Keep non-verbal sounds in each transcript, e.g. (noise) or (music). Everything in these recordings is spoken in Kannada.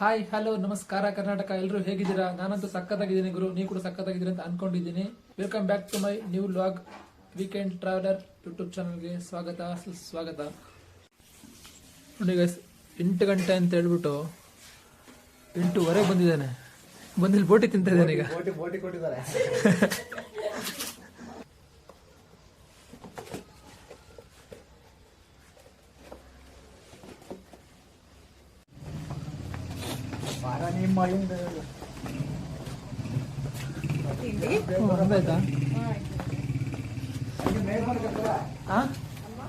ಹಾಯ್ ಹಲೋ ನಮಸ್ಕಾರ ಕರ್ನಾಟಕ. ಎಲ್ಲರೂ ಹೇಗಿದ್ದೀರಾ? ನಾನಂತೂ ಸಕ್ಕತ್ತಾಗಿದ್ದೀನಿ ಗುರು. ನೀವು ಕೂಡ ಸಖತ್ತಾಗಿದ್ದೀರಿ ಅಂತ ಅನ್ಕೊಂಡಿದ್ದೀನಿ. Welcome back to my new log weekend traveller YouTube ಚಾನಲ್ಗೆ ಸ್ವಾಗತ ಸುಸ್ವಾಗತ. ನೋಡಿ ಗೈಸ್ ಎಂಟು ಗಂಟೆ ಅಂತ ಹೇಳ್ಬಿಟ್ಟು ಎಂಟೂವರೆಗೆ ಬಂದಿದ್ದಾನೆ. ಬಂದಿಲ್ಲಿ ಬೋಟಿ ತಿಂತ ಇದ್ದಾನೆ ಈಗ. (laughs)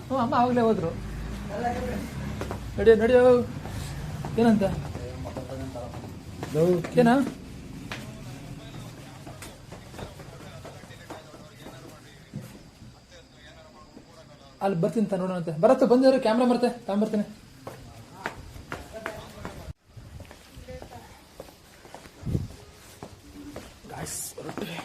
ಹ್ಞೂ ಅಮ್ಮ ಆಗಲೇ ಹೋದ್ರು. ನಡಿಯೋ ನಡಿಯೋ. ಏನಂತ? ಏನಾ? ಅಲ್ಲಿ ಬರ್ತೀನಿ ತ ನೋಡೋಣ ಬರತ್ತೆ ಬಂದಿರೋ ಕ್ಯಾಮ್ರಾ ಬರುತ್ತೆ ತಗೊಂಬರ್ತೀನಿ ಗಾಯ್ಸ್ ಹೊರಟ್ರಿ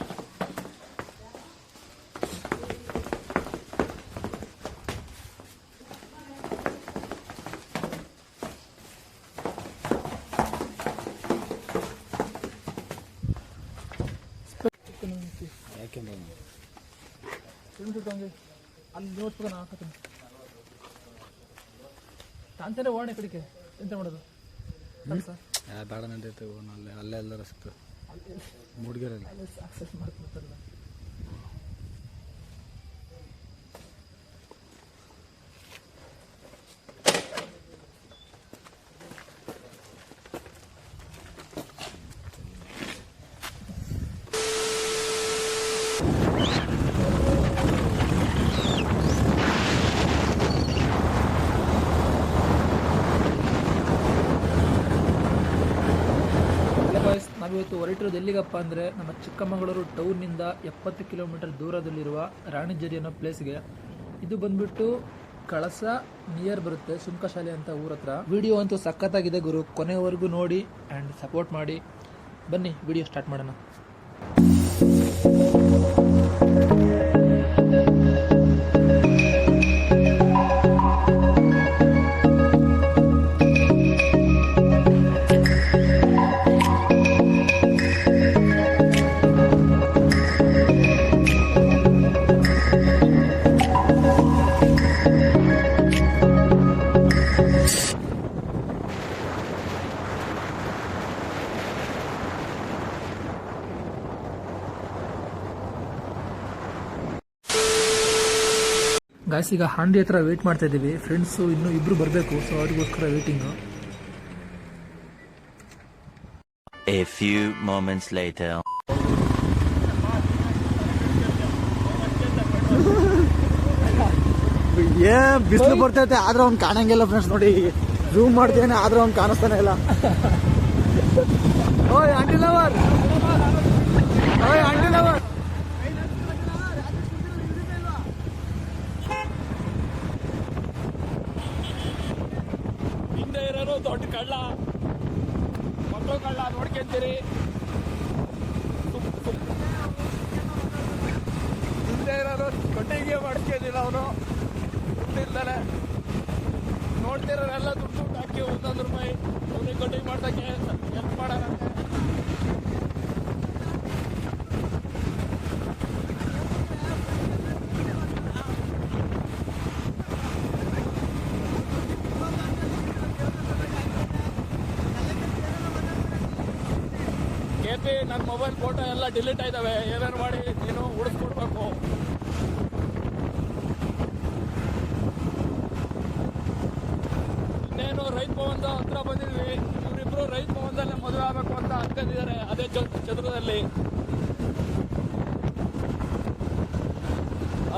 ಅಲ್ಲಿ ನೋಡ್ಸ್ಬೇಕು ನಾನು ಹಾಕತ್ತೀನಿ. ತಾಂತಾನೆ ಓಣೆ ಕಡಿಕೆ ಎಂತ ಮಾಡೋದು? ಸರ್ ಬೇಡ ನಡೀತು ಅಲ್ಲೇ ಅಲ್ಲೇ ಎಲ್ಲರ ಸಿಕ್ತು. ಮೂಡಿಗೆರಲ್ಲಿ ಅಲ್ಲಿ ಹೊರಟಿರೋದು ಎಲ್ಲಿಗಪ್ಪ ಅಂದರೆ ನಮ್ಮ ಚಿಕ್ಕಮಗಳೂರು ಟೌನ್ನಿಂದ ಎಪ್ಪತ್ತು ಕಿಲೋಮೀಟರ್ ದೂರದಲ್ಲಿರುವ ರಾಣಿಜೇರಿ ಅನ್ನೋ ಪ್ಲೇಸ್ಗೆ ಇದು ಬಂದ್ಬಿಟ್ಟು ಕಳಸ ನಿಯರ್ ಬರುತ್ತೆ ಸುಂಕಶಾಲೆ ಅಂತ ಊರ ಹತ್ರ. ವಿಡಿಯೋ ಅಂತೂ ಸಖತ್ತಾಗಿದೆ ಗುರು. ಕೊನೆವರೆಗೂ ನೋಡಿ ಆ್ಯಂಡ್ ಸಪೋರ್ಟ್ ಮಾಡಿ. ಬನ್ನಿ, ವಿಡಿಯೋ ಸ್ಟಾರ್ಟ್ ಮಾಡೋಣ. ಗಾಯ್ಸ್ ಈಗ ಹಾಂಡಿ ಹತ್ರ ವೇಟ್ ಮಾಡ್ತಾ ಇದ್ದೀವಿ. ಫ್ರೆಂಡ್ಸು ಇನ್ನೂ ಇಬ್ರು ಬರಬೇಕು ಸೊ ಅವ್ರಿಗೋಸ್ಕರ waiting A few moments later. ಏ ಬಿಸಿಲು ಬರ್ತೈತೆ ಆದ್ರೆ ಅವ್ನು ಕಾಣಂಗಿಲ್ಲ ಫ್ರೆಂಡ್ಸ್ ನೋಡಿ. ಜೂಮ್ ಮಾಡ್ತೇನೆ ಆದ್ರೆ ಅವ್ನು ಕಾಣಿಸ್ತಾನೆ ಇಲ್ಲ. ಓಯ್ ಆಂಟಿ ಲವರ್ ಓಯ್ ಆಂಟಿ ಲವರ್ ನೋಡ್ತಿರೋರೆಲ್ಲ ದುಡ್ಡು ದುಡ್ಡು ಹಾಕಿ ಒಂದೊಂದು ರೂಪಾಯಿ ಅವ್ರಿಗೆ ಕೊಟ್ಟಿಗೆ ಮಾಡ್ಸಕ್ಕೆ ಹೆಲ್ಪ್ ಮಾಡೋಣ ಕೆ ನನ್ನ ಮೊಬೈಲ್ ಫೋಟೋ ಎಲ್ಲ ಡಿಲೀಟ್ ಆಯ್ತವೆ ಏನೇನು ಮಾಡಿ ನೀನು ಉಳಿಸ್ಕೊಡ್ಬೇಕು ಇನ್ನೇನು ರೈತ ಭವನದ ಹತ್ರ ಬಂದಿದ್ವಿ ಇವರಿಬ್ರು ರೈತ ಭವನದಲ್ಲೇ ಮದುವೆ ಆಗಬೇಕು ಅಂತ ಅನ್ಕೊಂಡಿದ್ದಾರೆ ಅದೇ ಚ- ಚದುರದಲ್ಲಿ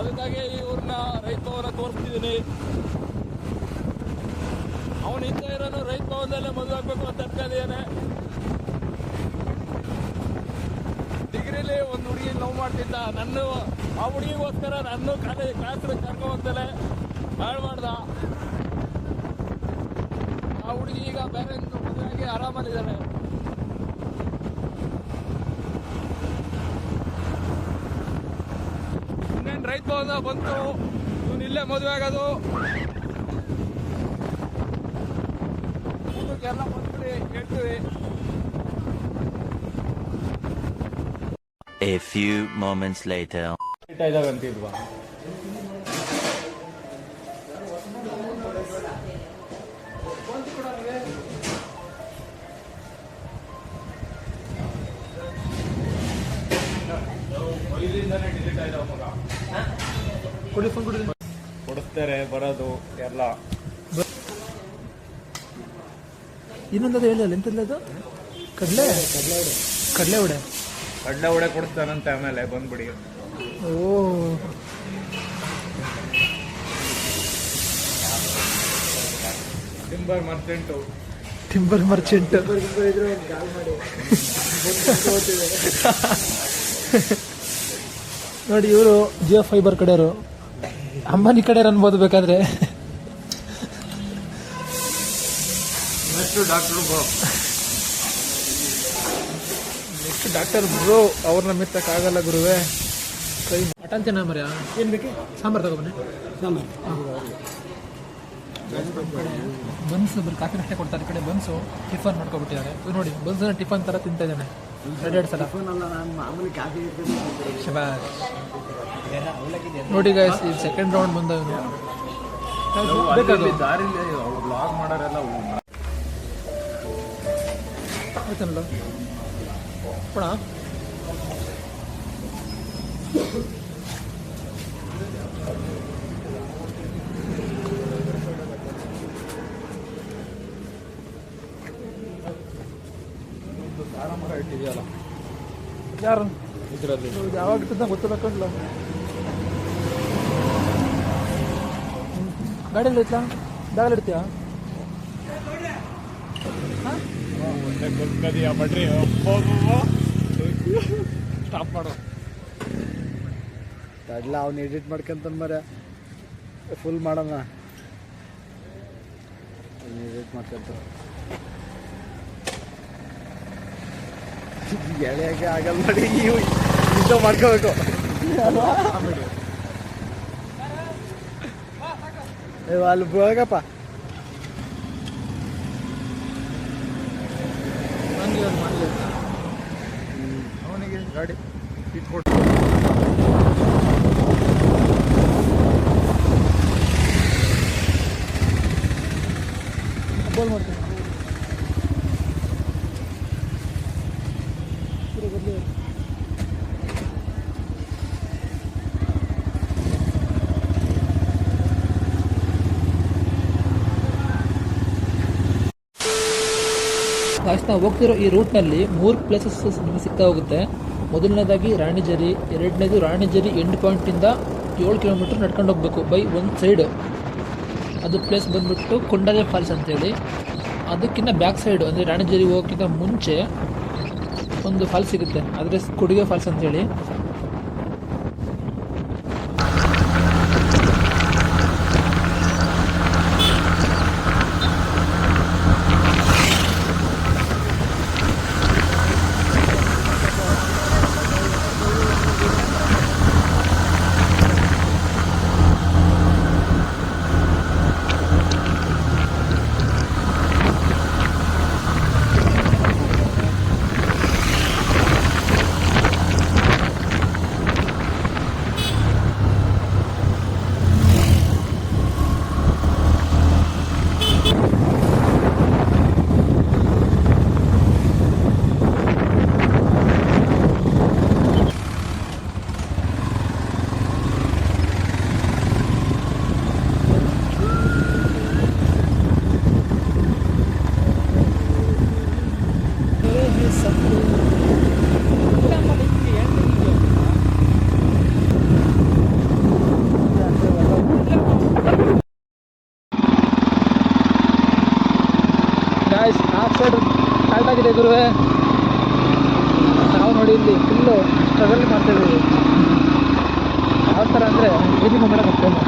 ಅದಕ್ಕಾಗಿ ಇವ್ರನ್ನ ರೈತ ಭವನ ತೋರಿಸ್ತಿದ್ದೀನಿ. ಅವನ ಹಿಂದೆ ಇರೋನು ರೈತ ಭವನದಲ್ಲೇ ಮದುವೆ ಆಗಬೇಕು ಅಂತ ಅನ್ಕೊಂಡಿದ್ದಾನೆ ಡಿಗ್ರಿಲಿ ಒಂದು ಹುಡುಗಿ ಲವ್ ಮಾಡ್ತಿದ್ದ. ನನ್ನ, ಆ ಹುಡುಗಿಗೋಸ್ಕರ ನನ್ನ ಕಾಲೇಜ್ ಕ್ಲಾಸ್ ಕರ್ಕೊ ಅಂತಲೇ ಮಾಡ್ದ. ಆ ಹುಡುಗಿ ಈಗ ಬೇರೆ ಮದುವೆ ಆರಾಮಲ್ಲಿದ್ದಾನೆ ಇನ್ನೇನು ರೈತ ಬಂತು. ಇವನು ಇಲ್ಲೇ ಮದುವೆ ಆಗೋದು. ಎಲ್ಲ ಬಂದ್ಬಿಡಿ A few moments later. ಎಲ್ಲ ಇನ್ನೊಂದು ಹೇಳಿ ಅಲ್ಲ ಎಂತಲ್ಲ ಅದು? ಕಡಲೆ? ಕಡಲೆ ಉಡೆ ಕಡಲೆ ಉಡೆ ಕೊಡ್ತಾನಂತ ಆಮೇಲೆ ಬಂದ್ಬಿಡಿ. ಓ. Timber merchant. Timber merchant. ನೋಡಿ ಇವರು ಜಿಯೋ ಫೈಬರ್ ಕಡೆಯವರು. ಅಂಬಾನಿ ಕಡೆಯವ್ರು ಅನ್ಬೋದು ಬೇಕಾದ್ರೆ. Next doctor next doctor bro ಅವ್ರನ್ನ ಮೆತ್ತಕ್ಕಾಗಲ್ಲ ಗುರುವೆ. ಕೈ ಮಟನ್ ತಿನ್ನ ಮರ್ಯ? ಏನು ಬೇಕು? ಸಾಂಬಾರು ತಗೊಬನ್ನಿ ಬನ್ಸ್ ಬರೀ ಕಾಫಿ ಅಷ್ಟೇ ಕೊಡ್ತಾರೆ ಈ ಕಡೆ ಬನ್ಸು. ಟಿಫನ್ ಮಾಡ್ಕೊಬಿಟ್ಟಿದ್ದಾರೆ ನೋಡಿ ಬನ್ಸನ್ನ ಟಿಫನ್ ಥರ ತಿಂತಾ ಇದ್ದಾನೆ. ಎರಡು ಸಲ. ಶಬಾಷ್. ನೋಡಿ ಗಾಯ್ಸ್ ಈ ಸೆಕೆಂಡ್ ರೌಂಡ್ ಬಂದ ಇವನು ಬೇಕಾದ್ರು ದಾರಿಲಿ ಬ್ಲಾಗ್ ಮಾಡೋರೆಲ್ಲ ಆಯ್ತನಲ್ಲ ಕೊಡ ಮರ ಇಟ್ಟಿದೆಯಲ್ಲ ಯಾರು ಇದರಲ್ಲಿ ಇದು ಯಾವಾಗ ಇಟ್ಟಿದ್ದ ಗೊತ್ತಿಲ್ಲ ಗಾಡಿಯಲ್ಲಿ ಇತ್ಲಾ ಬ್ಯಾಗಲ್ಲಿ ಇಡ್ತೀಯಾ ಗೊತ್ತದಿಯಾ ಬಡ್ರಿ ಸ್ಟಾಪ್ ಮಾಡು ತಡ್ಲ ಅವ್ನು ಎಡಿಟ್ ಮಾಡ್ಕೊಂತ ಮರೆ ಫುಲ್ ಮಾಡೋಣ. ಎಡಿಟ್ ಮಾಡ್ಕೊಂತ (laughs) ಎಳೆಯಾಗೆ ಆಗಲ್ಲ ನೋಡಿ ನೀವು ಇದು ಮಾಡ್ಕೋಬೇಕು. ಅಲ್ಲಿ ಹೋಗಪ್ಪ ಹಂಗೆ ಇವ್ನು ಮಾಡ್ಲಿ. ಅವನಿಗೆ ಗಾಡಿ ಇಟ್ಕೊಟ್ಟು ಬೋಲ್ ಮಾಡ್ತೀನಿ. ಫಸ್ಟ್ ನಾವು ಹೋಗ್ತಿರೋ ಈ ರೂಟ್ನಲ್ಲಿ ಮೂರು ಪ್ಲೇಸಸ್ ನಿಮಗೆ ಸಿಗ್ತಾ ಹೋಗುತ್ತೆ. ಮೊದಲನೇದಾಗಿ ರಾಣಿಜರಿ, ಎರಡನೇದು ರಾಣಿಜರಿ ಎಂಡ್ ಪಾಯಿಂಟಿಂದ ಏಳು ಕಿಲೋಮೀಟ್ರ್ ನಡ್ಕೊಂಡು ಹೋಗಬೇಕು ಬೈ ಒಂದು ಸೈಡ್ ಅದು ಪ್ಲೇಸ್ ಬಂದ್ಬಿಟ್ಟು ಕೊಂಡಲೆ ಫಾಲ್ಸ್ ಅಂತೇಳಿ. ಅದಕ್ಕಿಂತ ಬ್ಯಾಕ್ ಸೈಡು ಅಂದರೆ ರಾಣಿಜೇರಿ ಹೋಗೋಕ್ಕಿಂತ ಮುಂಚೆ ಒಂದು ಫಾಲ್ಸ್ ಸಿಗುತ್ತೆ. ಆದರೆ ಕೊಡುಗೆ ಫಾಲ್ಸ್ ಅಂತೇಳಿ. ಗಾಯ್ಸ್ ನಾಲ್ಕು ಸೈಡ್ ಸ್ಟಾರ್ಟ್ ಆಗಿದೆ ಗುರುವೆ ನಾವು ನೋಡಿ ಇಲ್ಲಿ ಫುಲ್ಲು ಸ್ಟ್ರಗಲ್ ಮಾಡ್ತಾ ಇದ್ದೀವಿ ಯಾವ ಥರ ಅಂದರೆ ಏನಿಗೆ ಮೇಡಮ್ ಅಷ್ಟೇನು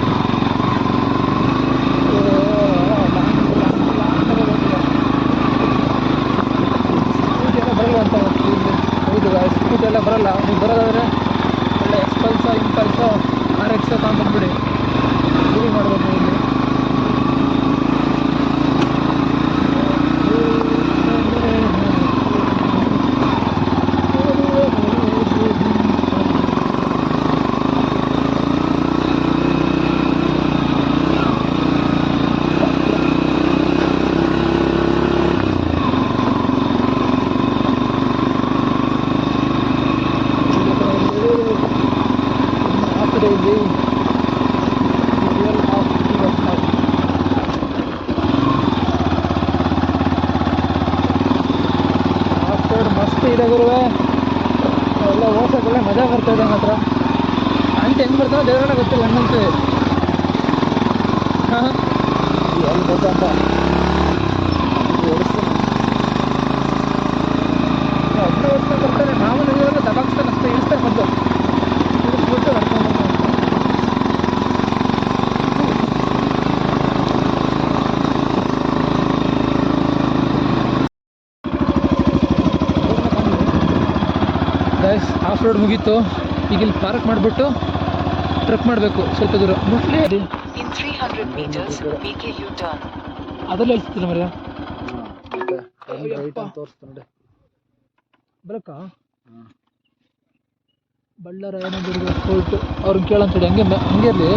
ಸ್ಕೂಟಿ ಎಲ್ಲ ಬರಲ್ಲ ಅಂತ ಇಲ್ಲಿ ಹೌದು ಗಾಯ್ಸ್ ಸ್ಕೂಟಿ ಎಲ್ಲ ಬರಲ್ಲ ನೀವು ಬರೋದಾದ್ರೆ ಒಳ್ಳೆ ಎಕ್ಸ್ಪಲ್ಸೋ ಇಂಪಲ್ಸೋ ಆರ್ ಎಕ್ಸೋ ತಗೊಂಡ್ಬಂದ್ಬಿಡಿ ಶೂಟಿಂಗ್ ಮಾಡ್ಬೋದು ನೀವು ಇಲ್ಲಿ ಇದೆ ಗುರುವೆ ಎಲ್ಲ ಓಡ್ಸೋಕೆ ಒಳ್ಳೆ ಮಜಾ ಬರ್ತಾ ಇದೆ ಮಾತ್ರ. ಆಂಟಿ ಹೆಂಗ್ ಬರ್ತಾವೆ ದೇವರನ್ನ ಗೊತ್ತಿಲ್ಲ ಹಂಗಂತೆ ಹಾಂ ಎಲ್ಲಿ ಬೇಕಂತ ಓಡಿಸ್ತಾನೆ ಒಬ್ಬನೇ ಓಡಿಸ್ಕೊಂಡು ಬರ್ತಾರೆ ನಾವು ನಡೆಯೋಲ್ಲ ದಬಾಕ್ಸ್ತಾನೆ ಅಷ್ಟೇ ಇಳಿಸ್ತಾರೆ ಮೊದಲು ಇಳಿಸ್ಬಿಟ್ಟು ನಡ್ಕೊಂಡು ಬರ್ತಾನೆ. ಗೈಸ್ ಆಫ್ ರೋಡ್ ಮುಗೀತು. ಈಗ ಇಲ್ಲಿ ಪಾರ್ಕ್ ಮಾಡಿಬಿಟ್ಟು ಟ್ರಕ್ ಮಾಡಬೇಕು. ಸ್ವಲ್ಪ ದೂರ. Mostly In 300 meters, make a U-turn. ಅದರಲ್ಲಿ ಹೇಳ್ತಿಲ್ಲ ಅಂತ ಬರಕ್ಕ? ಬಳ್ಳಾರ ಏನಂದ್ರೆ ಫೋರ್ಟ್ ಅವ್ರನ್ನ ಕೇಳಂತೇಳಿ ಹಂಗೆ ಹಂಗೆ ಇರಲಿ.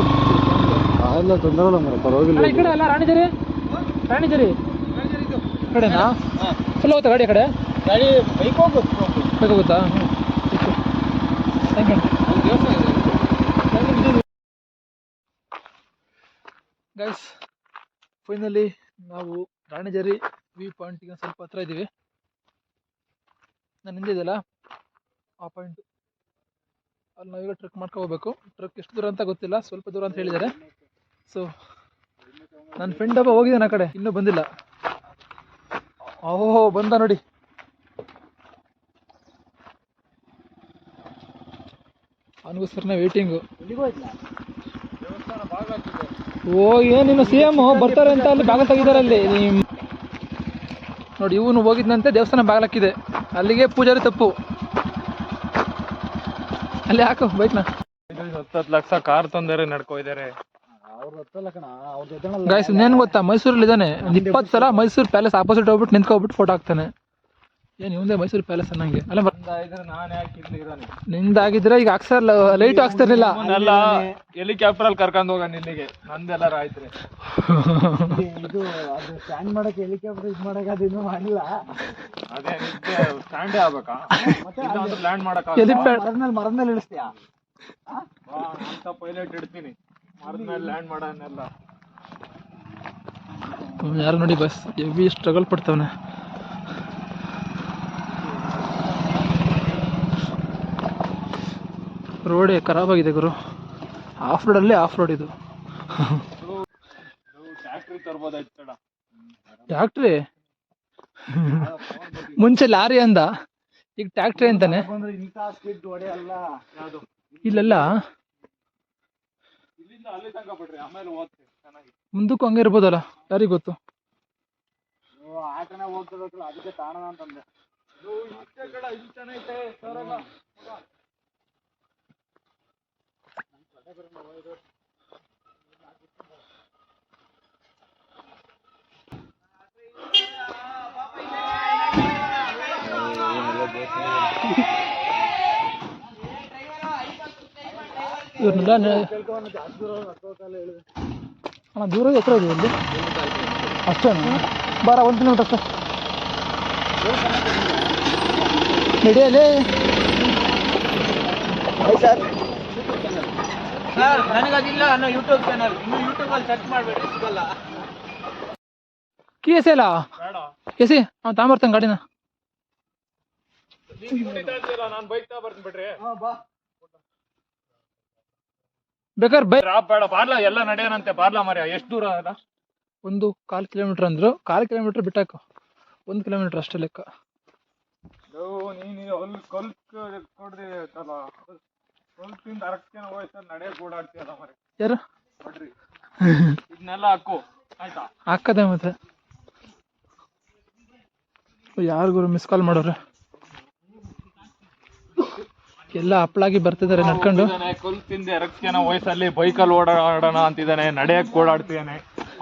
ಎಲ್ಲ ತೊಂದರೆ ಇಲ್ಲ ಮರ ಪರವಾಗಿಲ್ಲ ಈ ಕಡೆ ಅಲ್ಲ ರಾಣಿಜರಿ ರಾಣಿಜರಿ ಕಡೆನಾ? ಫುಲ್ ಹೋಗ್ತಾ ಗಾಡಿ ಕಡೆ? ಗಾಡಿ ಬೈಕ್ ಹೋಗುತ್ತೆ ಥ್ಯಾಂಕ್ ಯು ಗೈಸ್ ಫೈನಲಿ ನಾವು ರಾಣಿಜರಿ ವ್ಯೂ ಪಾಯಿಂಟಿಗೆ ಸ್ವಲ್ಪ ಹತ್ರ ಇದ್ದೀವಿ. ನಾನು ಹಿಂದೆ ಇದೆಯಲ್ಲ? ಆ ಪಾಯಿಂಟ್ ಅಲ್ಲಿ ನಾವೀಗ ಟ್ರಕ್ ಮಾಡ್ಕೋಬೇಕು ಟ್ರಕ್ ಎಷ್ಟು ದೂರ ಅಂತ ಗೊತ್ತಿಲ್ಲ, ಸ್ವಲ್ಪ ದೂರ ಅಂತ ಹೇಳಿದ್ದಾರೆ. ಸೊ ನನ್ನ ಫ್ರೆಂಡ್ ಒಬ್ಬ ಹೋಗಿದ್ದಾನೆ ಆ ಕಡೆ. ಇನ್ನೂ ಬಂದಿಲ್ಲ. ಓಹೋ, ಬಂದ ನೋಡಿ. ಅವನಿಗೋಸ್ಕರನೇ ವೇಟಿಂಗು ಓ ಏನಿನ್ನು ಸಿ ಎಂ ಬರ್ತಾರೆ ಅಂತ ಅಲ್ಲಿ ಬಾಗಿಲು ತೆಗಿದಾರೆ ಅಲ್ಲಿ. ನೋಡಿ ಇವನು ಹೋಗಿದ್ದಂತೆ ದೇವಸ್ಥಾನ ಬಾಗಿಲಾಕಿದೆ ಅಲ್ಲಿಗೆ ಪೂಜಾರಿ ತಪ್ಪು. ಅಲ್ಲಿ ಹಾಕು ಬೈಕ್ನ. ಹತ್ತತ್ತು ಲಕ್ಷ ಕಾರ್ ತಂದರೆ ನಡ್ಕೊಯ್ದಾರೆ ಗಾಯ್ಸ್ ಇನ್ನೇನು ಗೊತ್ತಾ? ಮೈಸೂರಲ್ಲಿ ಇದ್ದಾನೆ ಒಂದು ಇಪ್ಪತ್ತು ಸಲ ಮೈಸೂರು ಪ್ಯಾಲೇಸ್ ಆಪೋಸಿಟ್ ಹೋಗ್ಬಿಟ್ಟು ನಿಂತ್ಕೊಬಿಟ್ಟು ಫೋಟೋ ಹಾಕ್ತಾನೆ. ಏನು ಇವಂದೇ ಮೈಸೂರು ಪ್ಯಾಲೇಸ್ ಅನ್ನಂಗೆ. ಅಲ್ಲ ಬರ್ ಇದ್ರೆ ನಾನು ಯಾಕೆ ಇಲ್ಲಿ ಇದ್ದಾನೆ ನಿಂದಾಗಿದ್ರೆ ಈಗ ಹಾಕ್ಸರ್ ಲೈಟ್ ಹಾಕ್ಸ್ತಿರ್ಲಿಲ್ಲ ಅವನ್ನೆಲ್ಲ ಹೆಲಿಕಾಪ್ಟರ್ ಅಲ್ಲಿ ಕರ್ಕೊಂಡು ಹೋಗ ಇಲ್ಲಿಗೆ ನಂದೆಲ್ಲ ಆಯ್ತ್ರಿ (laughs) ಇದು ಅದು ಸ್ಟ್ಯಾಂಡ್ ಮಾಡಕ್ಕೆ ಹೆಲಿಕಾಪ್ಟರ್ ಇದು ಮಾಡಕ್ಕೆ ಅದು ಇನ್ನೂ ಮಾಡಿಲ್ಲ. ಅದೇ ಸ್ಟ್ಯಾಂಡೇ ಆಗ್ಬೇಕಾ? ಲ್ಯಾಂಡ್ ಮಾಡಕ್ ಮರದಲ್ಲಿ ಮರದ ಮೇಲೆ ಮರದ ಮೇಲೆ ಇಳಿಸ್ತೀಯಾ? ಅಂತ ಪೈಲಟ್ ಇಡ್ತೀನಿ. ಮರದ್ಮೇಲೆ ಲ್ಯಾಂಡ್ ಮಾಡೋನೆಲ್ಲ ಯಾರು ನೋಡಿ ಬಸ್ ಎವಿ ಸ್ಟ್ರಗಲ್ ಪಡ್ತವನೆ. ರೋಡೇ ಖರಾಬಾಗಿದೆ ಗುರು. ಆಫ್ ರೋಡಲ್ಲೇ ಆಫ್ ರೋಡ್ ಇದು. ಟ್ಯಾಕ್ಟ್ರಿ ಮುಂಚೆ ಲಾರಿ ಅಂದ. ಈಗ ಟ್ಯಾಕ್ಟ್ರಿ ಅಂತಾನೆ. ಇಲ್ಲೆಲ್ಲ. ಮುಂದಕ್ಕೂ ಹಂಗೆ ಇರ್ಬೋದಲ್ಲ ಯಾರಿಗೆ ಗೊತ್ತು. ಅದಕ್ಕೆ ತಾಣ ಅಂತಂದೆ ಇಷ್ಟೇ ಕಡ ಇಲ್ಲಿ ಚೆನ್ನಾಗೈತೆ ಸರಲ್ಲ ಇವ್ರನ್ನೆಲ್ಲ ಅಣ್ಣ ದೂರ ಎತ್ತರ ಇದೆ ಇಲ್ಲಿ. ಅಷ್ಟೇ ಬಾರ ಒಂದು ಕಿಲೋಮೀಟರ್ ಅಷ್ಟೇ. ನಡೆಯಲೇ ಸರ್ ನನಗದಿಲ್ಲ ಅನ್ನೋ ಯೂಟ್ಯೂಬ್ ಚಾನಲ್ ಇನ್ನು ಯೂಟ್ಯೂಬಲ್ಲಿ ಸರ್ಚ್ ಮಾಡಬೇಡಿ ಸಿಗಲ್ಲ. ಕೀ ಎಸೆಯಲ್ಲ ಬೇಡ. ಎಸಿ ಅವ್ನು ತಗೊಂಬರ್ತಾನೆ ಗಾಡಿನ. ನಾನು ಬೈಕ್ ಬಿಡ್ರಿ. ಬೇಕಾದ್ರೆ ಬೈ ಡ್ರಾಪ್ ಬೇಡ. ಬಾರ್ಲಾ ಎಲ್ಲ ನಡೆಯನಂತೆ ಬಾರ್ಲಾ ಮರ್ಯ ಎಷ್ಟು ದೂರ ಅದ ಒಂದು ಕಾಲು ಕಿಲೋಮೀಟರ್ ಅಂದ್ರು. ಕಾಲು ಕಿಲೋಮೀಟರ್ ಬಿಟ್ಟಾಕು. ಒಂದು ಕಿಲೋಮೀಟರ್ ಅಷ್ಟೇ ಲೆಕ್ಕ. ನೀನು ಅಲ್ಲಿ ಕೊಲ್ಕ್ ಕೊಡ್ರಿ ಯಾರು? (laughs) ಹಾಕದೆ ಮತ್ತೆ ಯಾರಿಗೂ ಮಿಸ್ ಕಾಲ್ ಮಾಡೋರೆ? ಎಲ್ಲ ಅಪ್ಲಾಗಿ ಬರ್ತಿದ್ದಾರೆ ನಡ್ಕೊಂಡು. ಕೊಲ್ಕಿಂದ ಎರಕ್ಕೆನ ವಯಸ್ಸಲ್ಲಿ ಬೈಕಲ್ಲಿ ಓಡಾಡೋಣ ಅಂತಿದ್ದಾನೆ ನಡೆಯಕ್ ಓಡಾಡ್ತಿದ್ದಾನೆ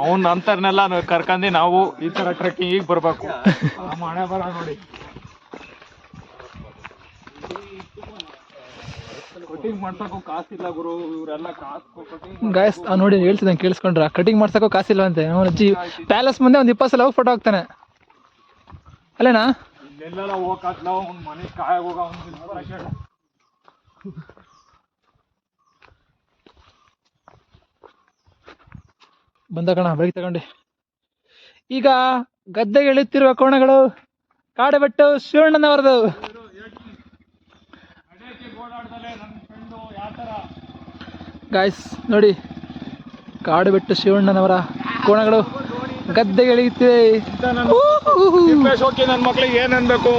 ಅವ್ನ ಅಂತರ್ನೆಲ್ಲ ಕರ್ಕಂಡು ನಾವು ಈ ತರ ಟ್ರೆಕ್ಕಿಂಗ್ ಬರ್ಬೇಕು. ಮಳೆ ಬರ ನೋಡಿ. ಕಟಿಂಗ್ ಮಾಡ್ಸಕ್ಕೂ ಕಾಸಿಲ್ಲ ಗುರು ಇವರೆಲ್ಲ ಕಾಸು ಕಟಿಂಗ್ ಗಾಯಸ್ ನೋಡಿ ಹೇಳ್ತಿದ್ದಾನೆ ಕೇಳಿಸ್ಕೊಂಡ್ರ? ಕಟಿಂಗ್ ಮಾಡ್ಸಕ್ಕೂ ಕಾಸಿಲ್ಲ ಅಂತೆ. ಅವನ ಅಜ್ಜಿ ಪ್ಯಾಲೇಸ್ ಮುಂದೆ ಒಂದು ಇಪ್ಪತ್ತು ಸಲ ಹೋಗಿ ಫೋಟೋ ಹಾಕ್ತಾನೆ. ಅಲ್ಲೇನಾ? ಇಲ್ಲೆಲ್ಲ ಹೋಗಕ್ಕಾಗ್ಲ ಅವ್ನ ಮನೆ ಕಾಯಾಗ ಹೋಗ ಅವ್ನ ಕೇಳ ಬಂದ ಕಣ ಬೈಕ್ ತಗೊಂಡು. ಈಗ ಗದ್ದೆಗೆ ಇಳಿಯುತ್ತಿರುವ ಕೋಣಗಳು ಕಾಡಬೆಟ್ಟು ಶಿವಣ್ಣನವರದು ಗಾಯ್ಸ್ ನೋಡಿ ಕಾಡು ಬಿಟ್ಟು ಶಿವಣ್ಣನವರ ಕೋಣಗಳು ಗದ್ದೆಗೆ ಎಳೆಯುತ್ತಿದೆ ಶೋಕಿ ನನ್ನ ಮಕ್ಳಿಗೆ ಏನ್ ಅನ್ಬೇಕು?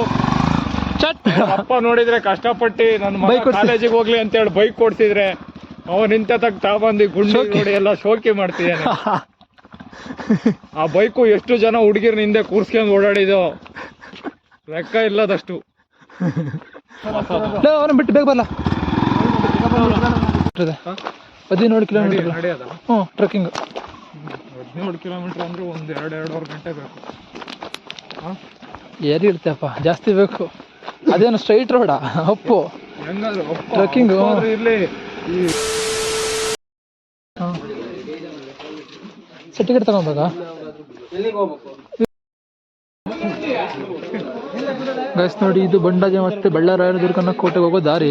ಚಟ್ ಅಪ್ಪ ನೋಡಿದ್ರೆ ಕಷ್ಟಪಟ್ಟು ನನ್ನ ಮಗ ಕಾಲೇಜಿಗೆ ಹೋಗ್ಲಿ ಅಂತ ಹೇಳಿ ಬೈಕ್ ಕೊಡ್ತಿದ್ರೆ ಅವ ನಿಂತ ತಾ ತಾಬಂದಿ ಗುಂಡು ನೋಡಿ ಎಲ್ಲ ಶೋಕಿ ಮಾಡ್ತಿದ್ದಾನೆ ಆ ಬೈಕು ಎಷ್ಟು ಜನ ಹುಡುಗಿರ್ ಹಿಂದೆ ಕೂರ್ಸ್ಕೊಂಡ್ ಓಡಾಡಿದೋ ಲೆಕ್ಕ ಇಲ್ಲದಷ್ಟು. ಅವನು ಬಿಟ್ಟು ಬೇಗ ಬರಲ್ಲ ಹದಿನೇಳು ಕಿಲೋಮೀಟರ್ ಹ್ಞೂ ಟ್ರೆಕ್ಕಿಂಗ್ ಹದಿನೇಳು ಕಿಲೋಮೀಟರ್ ಅಂದರೆ ಒಂದು ಎರಡು ಎರಡೂವರೆ ಗಂಟೆ ಬೇಕು. ಏರಿ ಇರ್ತೇಪ್ಪ ಜಾಸ್ತಿ ಬೇಕು. ಅದೇನು ಸ್ಟ್ರೈಟ್ ರೋಡಾ ಅಪ್ಪು. ಟ್ರಕ್ಕಿಂಗ್ Trekking, ಸರ್ಟಿಫಿಕೇಟ್ ತಗೊಬೇಕಾ ಗೈಸ್ ನೋಡಿ, ಇದು ಬಂಡಾಜೆ ಮತ್ತೆ ಬಳ್ಳಾರಾಯನ ದುರ್ಗನ ಕೋಟೆಗೆ ಹೋಗೋ ದಾರಿ.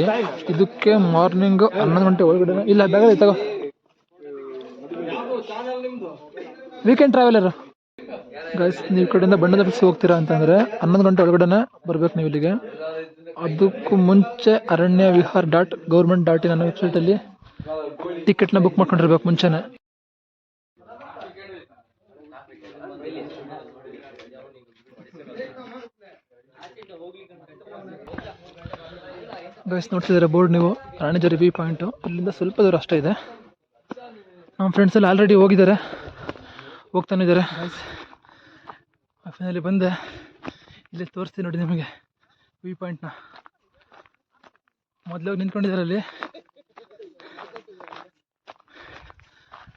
ಇದಕ್ಕೆ ಮಾರ್ನಿಂಗ್ ಹನ್ನೊಂದು ಗಂಟೆ ಒಳಗಡೆ ಇಲ್ಲ ಬೇಗ ತಗೋ. ವೀಕೆಂಡ್ ಟ್ರಾವೆಲರ್ ಗೈಸ್ ನೀವು ಕಡೆಯಿಂದ ಬಂಡದ ಬಸ್ ಹೋಗ್ತೀರಾ ಅಂತಂದ್ರೆ ಹನ್ನೊಂದು ಗಂಟೆ ಒಳಗಡೆನೆ ಬರ್ಬೇಕು ನೀವು ಇಲ್ಲಿಗೆ. ಅದಕ್ಕೂ ಮುಂಚೆ Aranya Vihar dot government dot in ಅನ್ನೋ ವೆಬ್ಸೈಟಲ್ಲಿ ಟಿಕೆಟ್ನ ಬುಕ್ ಮಾಡ್ಕೊಂಡಿರ್ಬೇಕು ಮುಂಚೆನೆ. ಗೈಸ್ ನೋಡ್ತಿದ್ದೀರ ಬೋರ್ಡ್ ನೀವು? ರಾಣಿಜರಿ ವ್ಯೂ ಪಾಯಿಂಟು ಇಲ್ಲಿಂದ ಸ್ವಲ್ಪ ದೂರ ಅಷ್ಟೇ ಇದೆ. ನಮ್ಮ ಫ್ರೆಂಡ್ಸ್ ಎಲ್ಲ ಆಲ್ರೆಡಿ ಹೋಗಿದ್ದಾರೆ. ಹೋಗ್ತಾನೆ ಇದ್ದಾರೆ. ಫೈನಲಿ ಬಂದೆ. ಇಲ್ಲಿ ತೋರಿಸ್ತೀನಿ ನೋಡಿ ನಿಮಗೆ ವ್ಯೂ ಪಾಯಿಂಟ್ನ ಮೊದಲು ನಿಂತ್ಕೊಂಡಿದ್ದಾರೆ ಅಲ್ಲಿ.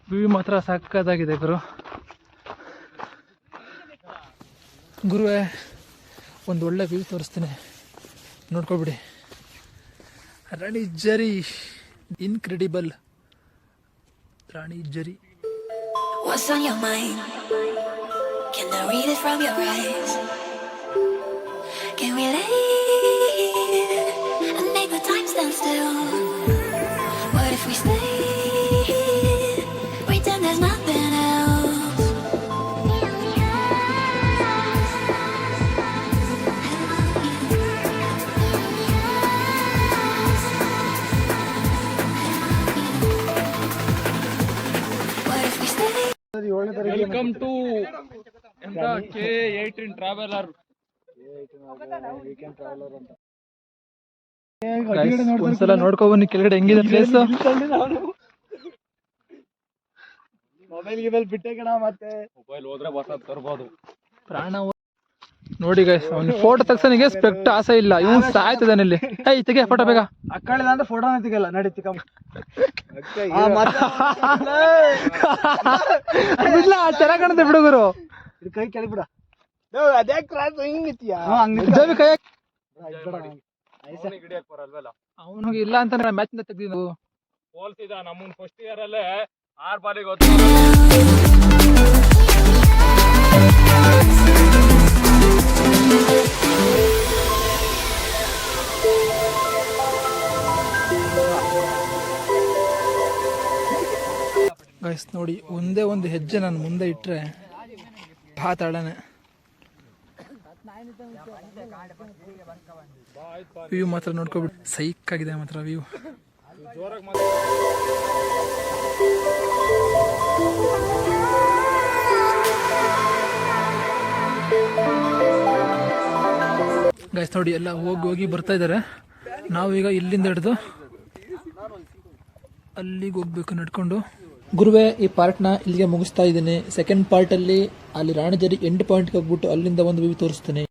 ವ್ಯೂ ಮಾತ್ರ ಸಾಕದಾಗಿದೆ ಗುರು. ಗುರುವೇ, ಒಂದು ಒಳ್ಳೆ ವ್ಯೂ ತೋರಿಸ್ತೀನಿ. ನೋಡ್ಕೊಬಿಡಿ. Rani Jerry, incredible. Rani Jerry. What's on your mind? Can I read it from your eyes? Welcome to ಎಂತ ಕೆ ಏಯ್ಟೀನ್ ಟ್ರಾವೆಲರ್ ಒಂದ್ಸಲ ನೋಡ್ಕೊ ಬನ್ನಿ ಕೆಳಗಡೆ ಹೆಂಗಿದೆ ಪ್ಲೇಸ್ ಮೊಬೈಲ್ ಗಿಬೈಲ್ ಬಿಟ್ಟೆ ಕಣ ಮತ್ತೆ. ಮೊಬೈಲ್ ಹೋದ್ರೆ ಹೊಸ ತರ್ಬೋದು. ಪ್ರಾಣ ನೋಡಿ ಗೈಸ್ ಅವ್ನ ಫೋಟೋ ತಗ್ಸನಿಗೆ ಸ್ಪೆಕ್ಟ್ ಆಸೆ ಇಲ್ಲ. ಇವನ್ ಸಾಯ್ತಿದ್ದಾನೆ ಇಲ್ಲಿ. ಏಯ್ ತೆಗೆ ಫೋಟೋ ಬೇಗ. ಅಕ್ಕಳಿಲ್ಲ ಅಂದ್ರೆ ಫೋಟೋನ ತೆಗಿಯಲ್ಲ. ನಡಿ ತಿಕ್ಕಮ್ಮ ಇಲ್ಲ ಚೆನ್ನಾಗ್ ಕಾಣುತ್ತೆ ಬಿಡುಗರು ಇದು ಕೈ ಕೆಳಗೆ ಬಿಡ. ಅದೇ ಕ್ರಾಸ್ ಹಿಂಗಿತ್ತೀಯಾ ಜೋಬಿ ಕೈ ಅವನಿಗೆ ಇಲ್ಲ ಅಂತ ಮ್ಯಾಚ್ ಇಂದ ತೆಗ್ದಿ ನಾವು. ಹೋಲ್ಸಿದ ನಮ್ಮನ್ ಫಸ್ಟ್ ಇಯರ್ ಅಲ್ಲೇ ಆರ್ ಬಾಲಿಗೆ ಗೊತ್ತು ಗೈಸ್ ನೋಡಿ, ಒಂದೇ ಒಂದು ಹೆಜ್ಜೆ ನಾನು ಮುಂದೆ ಇಟ್ಟರೆ ಪಾತಾಳನೆ. ವ್ಯೂ ಮಾತ್ರ ನೋಡ್ಕೊಬಿಟ್ಟು ಸೈಕ್ ಆಗಿದೆ ಮಾತ್ರ ವ್ಯೂ ಗೈಸ್ ನೋಡಿ, ಎಲ್ಲ ಹೋಗಿ ಹೋಗಿ ಬರ್ತಾ ಇದ್ದಾರೆ ನಾವೀಗ ಇಲ್ಲಿಂದ ಹಿಡಿದು ಅಲ್ಲಿಗೆ ಹೋಗ್ಬೇಕು ನಡ್ಕೊಂಡು. ಗುರುವೆ, ಈ ಪಾರ್ಟ್ನ ಇಲ್ಲಿಗೆ ಮುಗಿಸ್ತಾ ಇದ್ದೀನಿ. ಸೆಕೆಂಡ್ ಪಾರ್ಟಲ್ಲಿ ಅಲ್ಲಿ ರಾಣಿಜರಿ ಎಂಡ್ ಪಾಯಿಂಟ್ಗೆ ಹೋಗ್ಬಿಟ್ಟು ಅಲ್ಲಿಂದ ಒಂದು ವ್ಯೂ ತೋರಿಸ್ತೀನಿ.